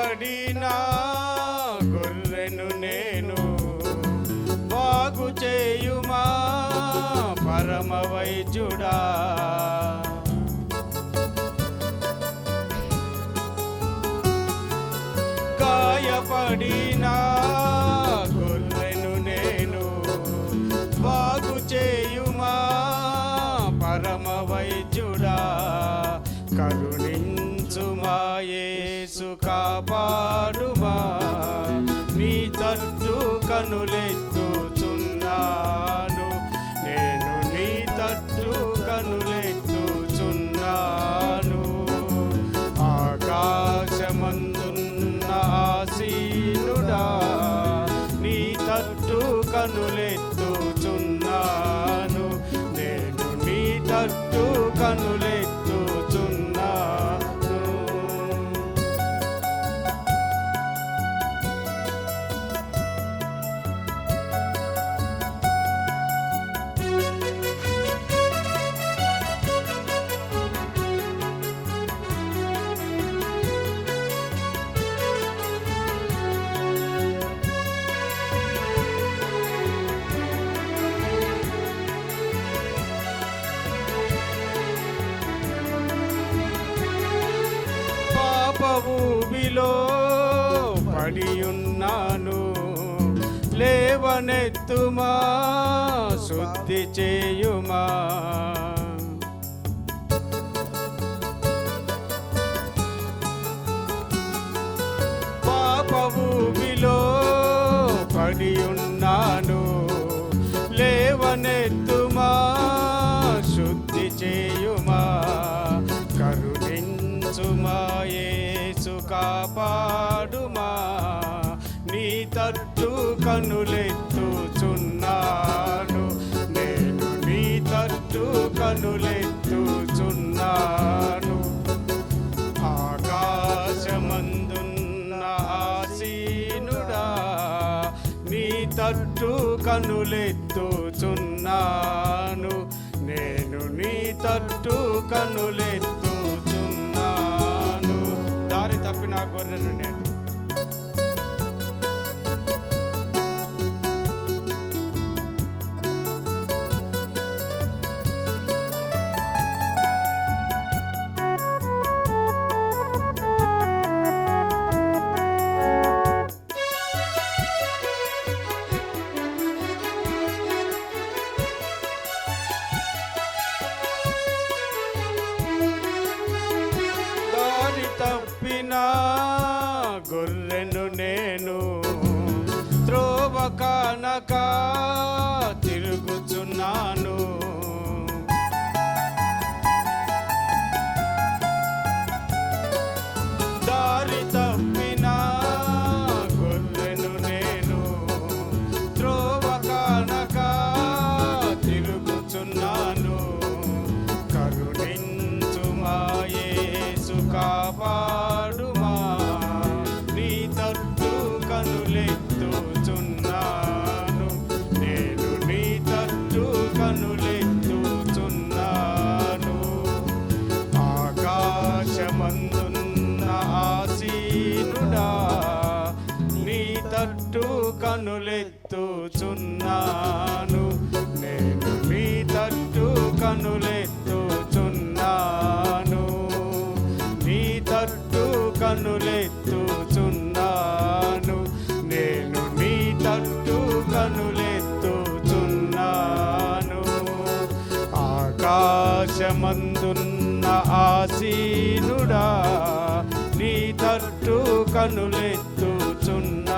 పడినా గొర్రెను నేను బాగు చేయుమా? పరమ వైద్యుడా. గాయపడినా గొర్రెను నేను బాగు చేయుమా? పరమ వైద్యుడా. కరు కాపాడుమా మీ తట్టు కనులెత్తుచున్నాను. నేను నీ తట్టు కనులెత్తుచున్నాను. ఆకాశమందున్న ఆసీనుడా నీ తట్టు కనులెత్తుచున్నాను. నేను నీ తట్టు కనులు ఊబిలో పడియున్నాను. లేవనెత్తుమా శుద్ధి చేయుమా. పాప ఊబిలో పడియున్నాను తట్టు కనులెత్తుచున్నాను. నేను నీ తట్టు కనులెత్తుచున్నాను. ఆకాశమందున్న ఆసీనుడా నీ తట్టు కనులెత్తుచున్నాను. నేను నీ తట్టు కనులెత్తు నేను త్రోవ కానక తిరుగుచున్నాను. కనులెత్తుచున్నాను. నేను నీ తట్టు కనులెత్తుచున్నాను. ఆకాశమందున్న ఆసీనుడా నీ తట్టు కనులెత్తుచున్నాను. నేను నీ తట్టు కనులెత్తుచున్నాను. నీ తట్టు కనులెత్తుచున్నాను ఆకాశమందున్న ఆసీనుడా నీ తట్టు కనులెత్తుచున్న.